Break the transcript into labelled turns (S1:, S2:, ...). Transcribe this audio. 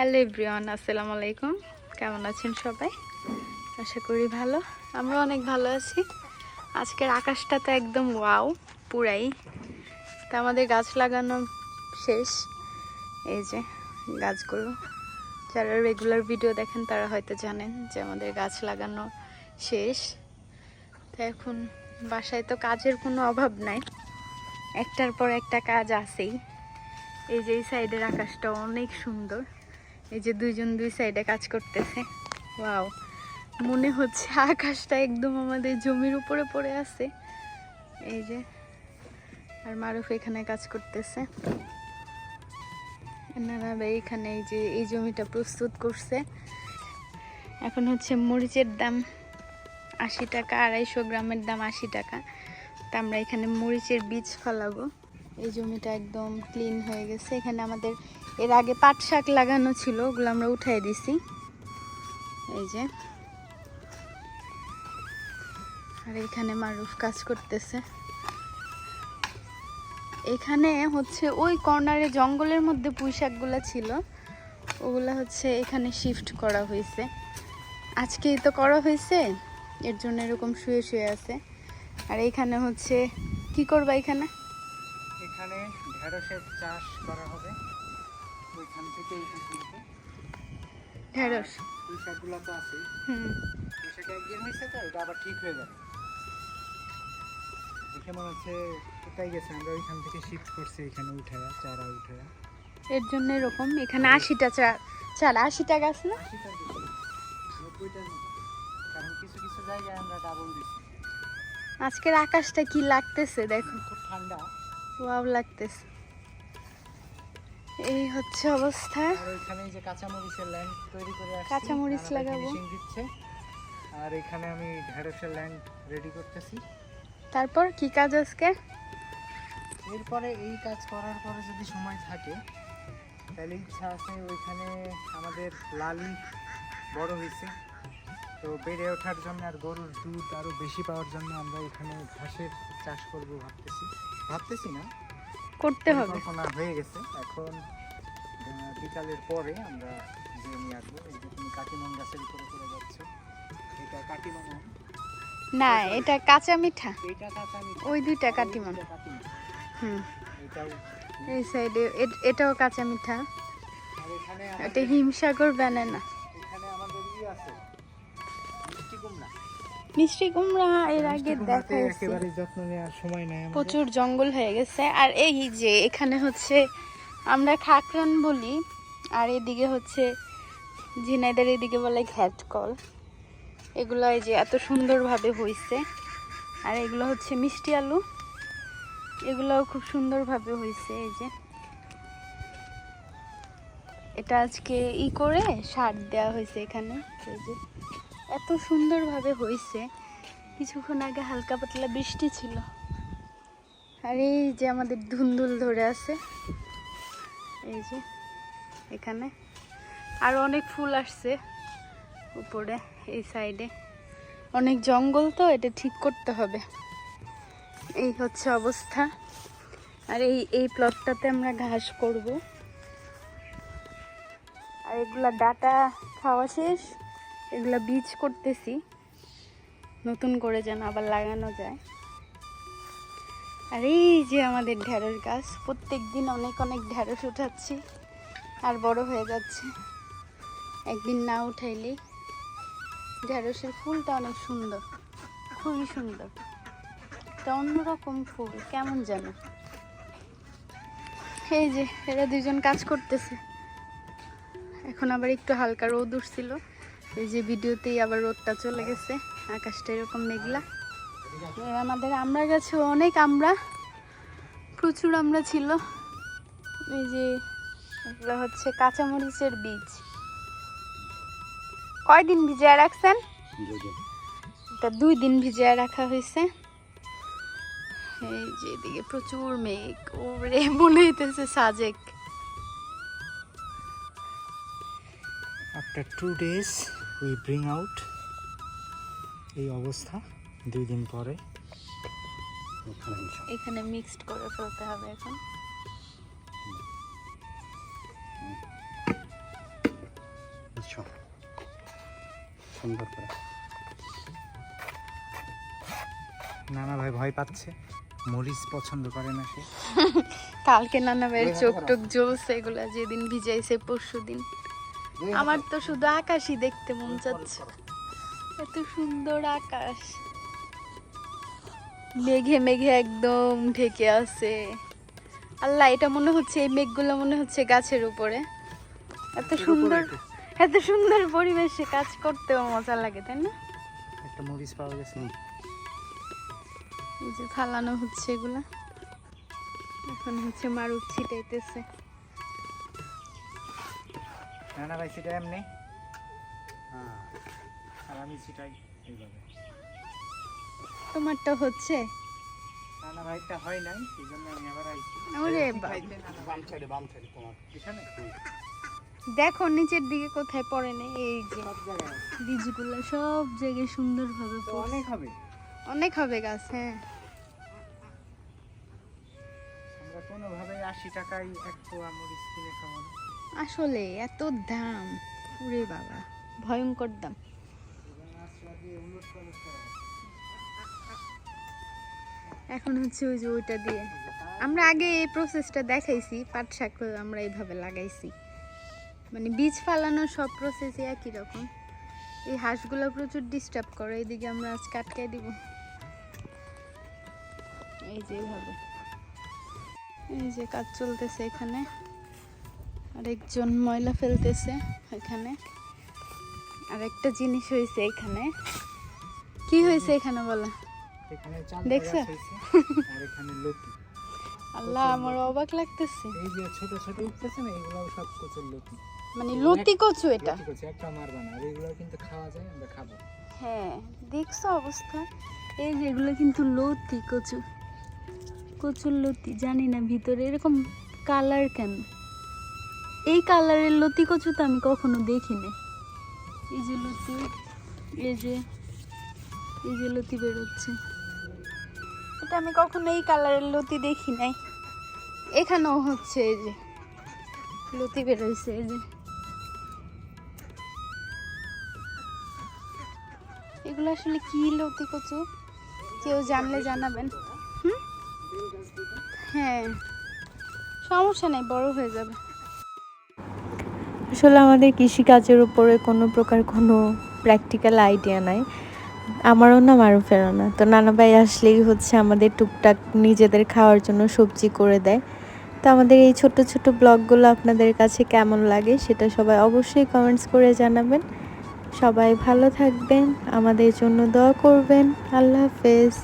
S1: Hello everyone, আসসালামু আলাইকুম। কেমন আছেন সবাই? আশা করি ভালো। আমরা অনেক ভালো আছি। আজকের আকাশটা তো একদম ওয়াও, পুরাই। তা আমাদের গাছ লাগানো শেষ। এই যে গাছগুলো। যারা রেগুলার ভিডিও দেখেন, তারা হয়তো জানেন যে আমাদের গাছ লাগানো শেষ। তা এখন বাসায় তো কাজের কোনো অভাব নাই। একটার পর একটা কাজ আছেই। এই যে এই সাইডের আকাশটা অনেক সুন্দর। এই যে দুইজন দুই সাইডে কাজ করতেছে। ওয়াও। মনে হচ্ছে আকাশটা একদম আমাদের জমির উপরে পড়ে আছে। এই যে, আর মারুফ এখানে কাজ করতেছে। এনারা এইখানে এই যে, এই জমিটা প্রস্তুত করছে। এখন হচ্ছে মরিচের দাম আশি টাকা, আড়াইশো গ্রামের দাম আশি টাকা। তা আমরা এখানে মরিচের বীজ ফলাবো। এই জমিটা একদম ক্লিন হয়ে গেছে। এখানে আমাদের এর আগে পাট শাক লাগানো ছিল, ওগুলো আমরা উঠাই দিছি। এই যে। আর এখানে মারুফ কাজ করতেছে। এখানে হচ্ছে ওই কর্নারে জঙ্গলের মধ্যে পুঁই শাকগুলো ছিল, ওগুলো হচ্ছে এখানে শিফট করা হয়েছে। আজকেই তো করা হয়েছে, এর জন্য এরকম শুয়ে শুয়ে আছে। আর এখানে হচ্ছে, কি করবা এখানে?
S2: এখানে ঢেঁড়সের চাষ করা হবে। ওইখান থেকে এই পর্যন্ত
S1: ঢেঁড়স
S2: পুঁই শাকগুলো তো আছে।
S1: হুম।
S2: পুঁই শাক একদিন হয়েছে তো ওটা আবার ঠিক হয়ে যাবে। দেখে মনে হচ্ছে কোথায় গেছে আমরা ওইখান থেকে শিফট করছি এখানে উঠায়া চারা উঠায়া
S1: এর জন্য এরকম এখানে আশিটা চা চাল আশিটা গাছ না?
S2: কারণ কিছু কিছু জায়গায় আমরা ডাবল
S1: আজকের আকাশটা কি লাগতেছে দেখো।
S2: খুব ঠান্ডা।
S1: ওয়াও লাগতেছে। এই হচ্ছে অবস্থা।
S2: ওইখানে যে কাঁচামরিচের ল্যান্ড তৈরি করে আসছি
S1: কাঁচামরিচ লাগাবো।
S2: দিচ্ছে। আর এখানে আমি ঢেঁড়সের ল্যান্ড রেডি করতেছি।
S1: তারপর কি কাজ আজকে?
S2: এরপরে এই কাজ করার পরে যদি সময় থাকে তাহলে ইচ্ছা আছে ওইখানে আমাদের লালি বড় হয়েছে। তো বেড়ে ওঠার জন্য আর গরুর দুধ আরও বেশি পাওয়ার জন্য আমরা এখানে ঘাসের চাষ করব ভাবতেছি। ভাবতেছি না
S1: করতে হবে।
S2: হয়ে গেছে। এখন বিকালের পরে আমরা যে নিয়ে আসব। এই যে তুমি কাটিমন গাছের উপরে করে যাচ্ছ। এটা কাটিমন
S1: না এটা কাঁচা মিঠা।
S2: এইটা কাঁচা মিঠা।
S1: ওই দুইটা কাটিমন হুম। এই সাইডে এটাও কাঁচা মিঠা। এটা হিমসাগর ব্যানানা
S2: এখানে আমাদের ই আছে মিষ্টি কুমড়া।
S1: মিষ্টি কুমড়া এর আগে
S2: মিষ্টি কুমড়াতে
S1: দেখাইছি।
S2: একেবারে যত্ন নেওয়ার সময় নাই
S1: প্রচুর জঙ্গল হয়ে গেছে। আর এই যে এখানে হচ্ছে আমরা খাকরান বলি আর এদিকে হচ্ছে ঝিনাইদের এদিকে বলে ঘ্যাটকল। এগুলো এই যে এত সুন্দরভাবে হইছে। আর এগুলো হচ্ছে মিষ্টি আলু। এগুলোও খুব সুন্দরভাবে হইছে এই যে। এটা আজকে ই করে সার দেওয়া হয়েছে এখানে। এই যে এত সুন্দরভাবে হয়েছে কিছুক্ষণ আগে হালকা পাতলা বৃষ্টি ছিল। আর এই যে আমাদের ধুন্দুল ধরে আছে, এই যে এখানে। আর অনেক ফুল আসছে উপরে, এই সাইডে। অনেক জঙ্গল তো, এটা ঠিক করতে হবে। এই হচ্ছে অবস্থা। আর এই এই প্লটটাতে আমরা ঘাস করব। আর এগুলা ডাটা খাওয়া শেষ। এগুলা বীজ করতেছি। নতুন করে যেন আবার লাগানো যায়। আর এই যে আমাদের ঢেঁড়স গাছ প্রত্যেক দিন অনেক অনেক ঢেঁড়স উঠাচ্ছি আর বড় হয়ে যাচ্ছে। একদিন না উঠাইলেই ঢেঁড়সের ফুলটা অনেক সুন্দর, খুবই সুন্দর। এটা অন্যরকম ফুল, কেমন যেন। এই যে, এরা দুজন কাজ করতেছে। এখন আবার একটু হালকা রোদ উঠছিল। এই যে ভিডিওতেই আবার রোদটা চলে গেছে আকাশটা এরকম মেঘলা। আমাদের আমরা গেছে অনেক আমরা প্রচুর আমরা ছিল। এই যে এগুলো হচ্ছে কাঁচামরিচের বীজ। কয়দিন ভিজিয়ে রাখছেন? এটা দুই দিন ভিজিয়ে রাখা হয়েছে। এই যে এদিকে প্রচুর মেঘ। ওরে মনে হইতেছে Sajek.
S2: After two days we bring out এই অবস্থা দুই দিন পরে।
S1: এখানে মিক্সড করে ফেলতে হবে এখন।
S3: আসো সুন্দর করে।
S2: নানা ভাই ভয় পাচ্ছে। মরিচ পছন্দ করে না সে।
S1: কালকে নানা ভাইয়ের চোখ টোক জ্বলছে এগুলা যেদিন ভিজাইছে পরশু দিন আমার তো শুধু আকাশই দেখতে মন চাচ্ছে। এত সুন্দর আকাশ। মেঘে মেঘে একদম ঢেকে আছে। আল্লাহ এটা মনে হচ্ছে এই মেঘগুলো মনে হচ্ছে গাছের উপরে। এত সুন্দর এত সুন্দর পরিবেশে কাজ করতেও মজা লাগে তাই না?
S2: একটা মরিচ পাওয়া গেছে
S1: এই যে ফালানো হচ্ছে এগুলা। এখন হচ্ছে মারুদ
S2: ভাই সেটা এমনি।
S3: হ্যাঁ।
S2: আর আমি সেটাই এইভাবে।
S1: তোমারটা হচ্ছে?
S2: নানা ভাইটা হয় নাই সেই জন্য আমি আবার আইছি।
S1: ওরে
S2: এই
S1: বাবা।
S2: খাইতে নানা ভাই
S3: বাম সাইডে বাম সাইডে তোমার।
S2: এখানে?
S1: দেখো নিচের দিকে কোথায় পড়ে নেই এই যে
S2: সব জায়গায়।
S1: বীজগুলো সব জায়গায় সুন্দরভাবে।
S2: অনেক হবে।
S1: অনেক হবে গাছ হ্যাঁ।
S2: আমরা কোনোভাবে আশি টাকায় এক পোয়া মরিচ কিনে খাব না।
S1: আসলে এত দাম? ওরে বাবা, ভয়ঙ্কর দাম। এখন হচ্ছে ওই যে ওইটা দিয়ে। আমরা আগে এই প্রসেসটা দেখাইছি, পাট শাক আমরা এইভাবে লাগাইছি। মানে বীজ ফালানোর সব প্রসেসই একই রকম। এই হাঁসগুলো প্রচুর ডিস্টার্ব করে, এইদিকে আমরা আজকে আটকাই দিব। এই যে এইভাবে। এই যে কাজ চলতেছে এখানে। আরেকজন ময়লা ফেলতেছে এখানে। আর একটা জিনিস হয়েছে এখানে। কি হয়েছে এখানে বলা? দেখছ? আল্লাহ আমার অবাক লাগতেছে।
S2: এই যে ছোট ছোট উঠতেছে না এগুলো সব কচুর লতি।
S1: মানে লতি কচু এটা?
S2: কচু একটা মারবা না। এগুলো কিন্তু খাওয়া যায় আমরা খাব।
S1: হ্যাঁ দেখছ অবস্থা? এই যে এগুলো কিন্তু লতি কচু। কচুর লতি জানি না ভিতরে এরকম কালার কেন? এই কালারের লতি কচু তো আমি কখনো দেখিনি। এই যে লতি, এই যে এই যে লতি বেরোচ্ছে। এটা আমি কখনো এই কালারের লতি দেখি নাই। এখানেও হচ্ছে এই যে, লতি বেরোচ্ছে এই যে। এগুলো আসলে কি লতি কচু কেউ জানলে জানাবেন। হ্যাঁ। সমস্যা নেই, বড় হয়ে যাবে।
S4: আসলে আমাদের কৃষিকাজের উপরে কোনো প্রকার কোনো প্র্যাকটিক্যাল আইডিয়া নাই। আমারও না মারুফেরও না। তো নানা ভাই আসলেই হচ্ছে আমাদের টুকটাক নিজেদের খাওয়ার জন্য সবজি করে দেয়। তো আমাদের এই ছোট ছোট ব্লগগুলো আপনাদের কাছে কেমন লাগে সেটা সবাই অবশ্যই কমেন্টস করে জানাবেন। সবাই ভালো থাকবেন, আমাদের জন্য দোয়া করবেন। আল্লাহ হাফেজ।